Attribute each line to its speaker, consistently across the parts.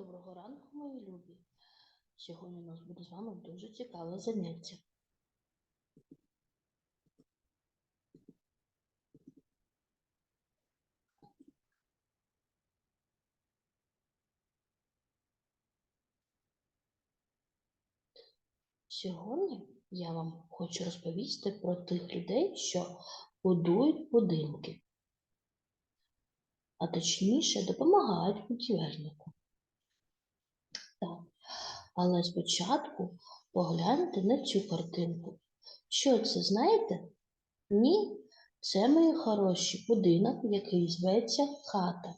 Speaker 1: Доброго ранку, мої любі. Сьогодні у нас буде з вами дуже цікаве заняття. Сьогодні я вам хочу розповісти про тих людей, що будують будинки, а точніше допомагають будівельнику. Але спочатку погляньте на цю картинку. Що це, знаєте? Ні, це мої хороші будинок, який зветься хата.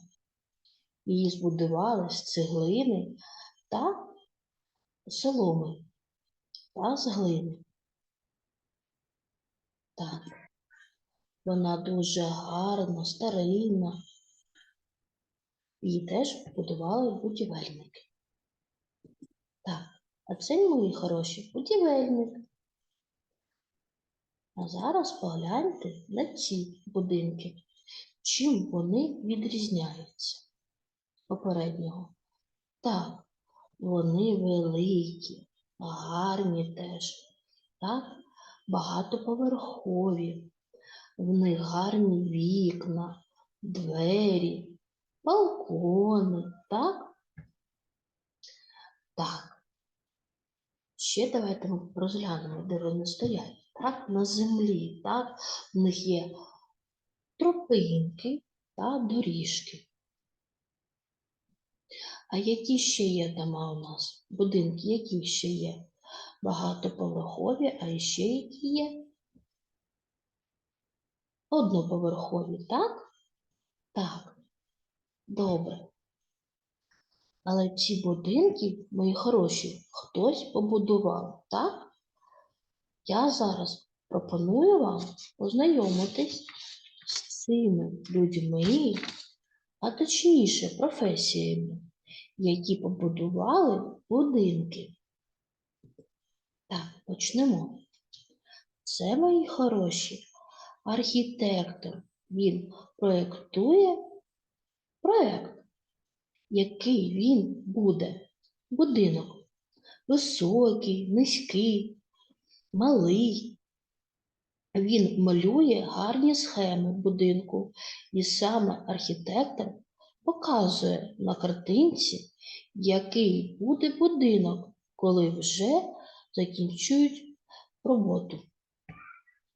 Speaker 1: Її збудували з цеглини та соломи та з глини. Так, вона дуже гарна, старинна. Її теж будували будівельники. А це мої хороші будівельник. А зараз погляньте на ці будинки. Чим вони відрізняються попереднього? Так, вони великі, гарні теж, так, багатоповерхові. В них гарні вікна, двері, балкони, так? Так. Ще давайте ми розглянемо, де вони стоять. Так, на землі, так, в них є тропинки та доріжки. А які ще є дома у нас? Будинки, які ще є? Багатоповерхові, а ще які є? Одноповерхові, так? Так. Добре. Але ці будинки, мої хороші, хтось побудував, так? Я зараз пропоную вам познайомитись з цими людьми, а точніше професіями, які побудували будинки. Так, почнемо. Це мої хороші архітектор. Він проєктує проєкт який він буде. Будинок високий, низький, малий. Він малює гарні схеми будинку, і саме архітектор показує на картинці, який буде будинок, коли вже закінчують роботу,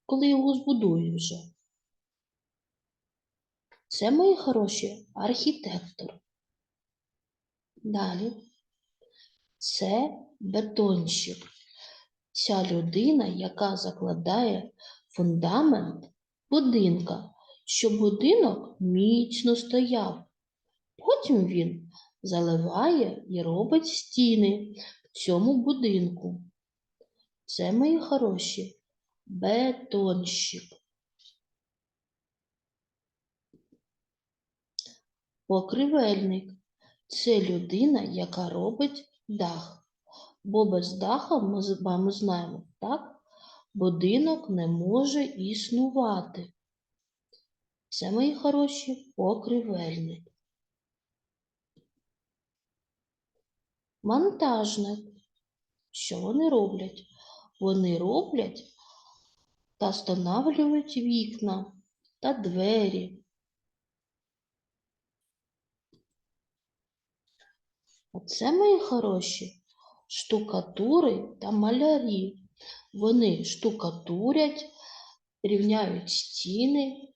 Speaker 1: коли його збудують вже. Це мої хороші архітектор. Далі це бетонщик. Ця людина, яка закладає фундамент будинка, щоб будинок міцно стояв. Потім він заливає і робить стіни в цьому будинку. Це мої хороші бетонщик. Покривельник. Це людина, яка робить дах. Бо без даха ми з вами знаємо, так? Будинок не може існувати. Це мої хороші покривельник. Монтажник. Що вони роблять? Вони роблять та встановлюють вікна та двері. Оце мої хороші штукатури та малярі. Вони штукатурять, рівняють стіни,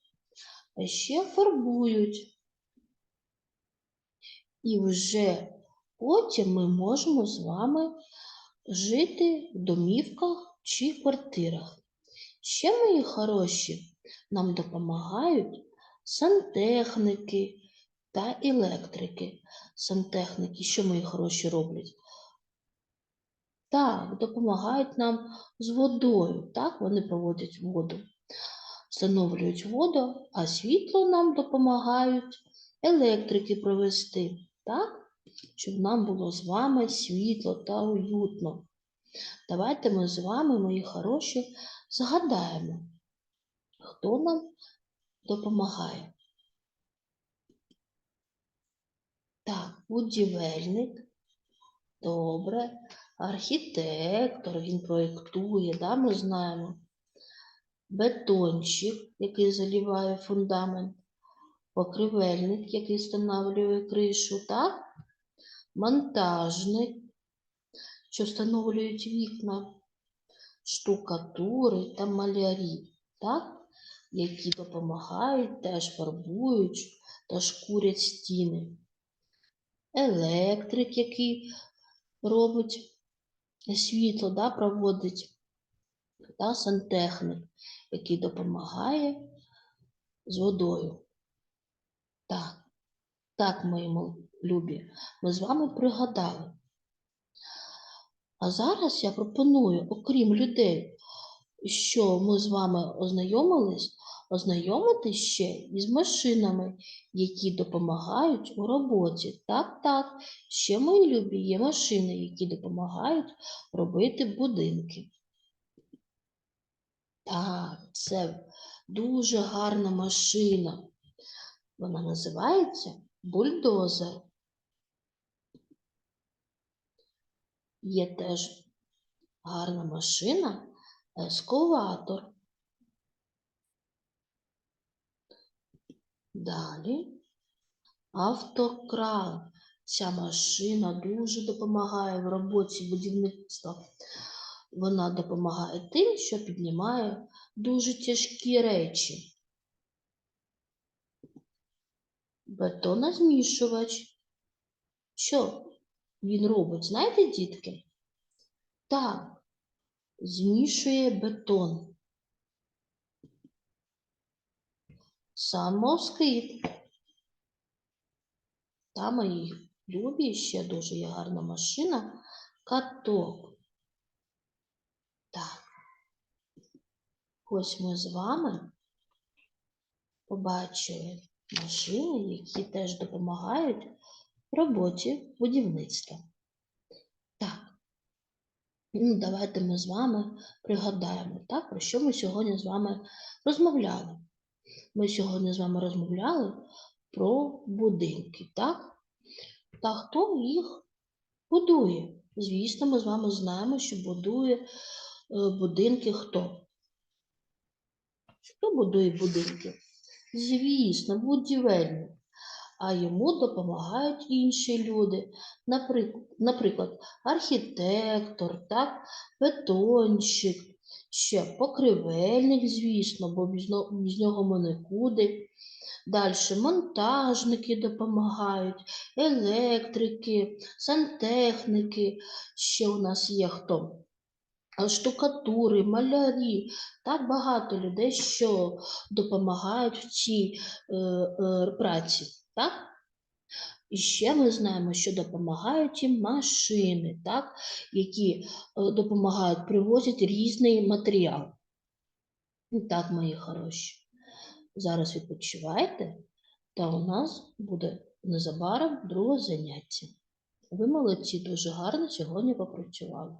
Speaker 1: а ще фарбують. І вже потім ми можемо з вами жити в домівках чи квартирах. Ще мої хороші нам допомагають сантехніки та електрики. Сантехніки, що мої хороші роблять? Так, допомагають нам з водою. Так, вони проводять воду, встановлюють воду, а світло нам допомагають електрики провести, так? Щоб нам було з вами світло та уютно. Давайте ми з вами, мої хороші, згадаємо, хто нам допомагає. Так, будівельник. Добре. Архітектор, він проєктує, да, ми знаємо. Бетонщик, який заліває фундамент. Покривельник, який встановлює кришу, так? Монтажник, що встановлюють вікна, штукатури та малярі, так? які допомагають, теж фарбують та шкурять стіни. Електрик, який робить світло, да, проводить, та сантехник, який допомагає з водою. Так, так, мої любі, ми з вами пригадали. А зараз я пропоную, окрім людей, що ми з вами ознайомились, ознайомитись ще із машинами, які допомагають у роботі. Так, так, ще мої любі є машини, які допомагають робити будинки. Так, це дуже гарна машина. Вона називається бульдозер. Є теж гарна машина ескалатор. Далі автокран. Ця машина дуже допомагає в роботі будівництва. Вона допомагає тим, що піднімає дуже тяжкі речі. Бетонозмішувач. Що він робить? Знаєте, дітки? Так, змішує бетон. Самоскид. Та мої любі ще дуже є гарна машина. Каток. Так. Ось ми з вами побачили машини, які теж допомагають в роботі будівництва. Ну, давайте ми з вами пригадаємо, так, про що ми сьогодні з вами розмовляли. Ми сьогодні з вами розмовляли про будинки, так? Та хто їх будує? Звісно, ми з вами знаємо, що будує е, будинки хто? Хто будує будинки? Звісно, будівельник. А йому допомагають інші люди. Наприклад, архітектор, так? бетонщик, ще покривельник, звісно, бо без нього ми нікуди. Далі монтажники допомагають, електрики, сантехніки. Ще у нас є хто? Штукатури, малярі, так багато людей, що допомагають в цій е, е, праці. Так? І ще ми знаємо, що допомагають і машини, так? які е, допомагають, привозять різний матеріал. І так, мої хороші. Зараз відпочивайте, та у нас буде незабаром друге заняття. Ви молодці, дуже гарно сьогодні попрацювали.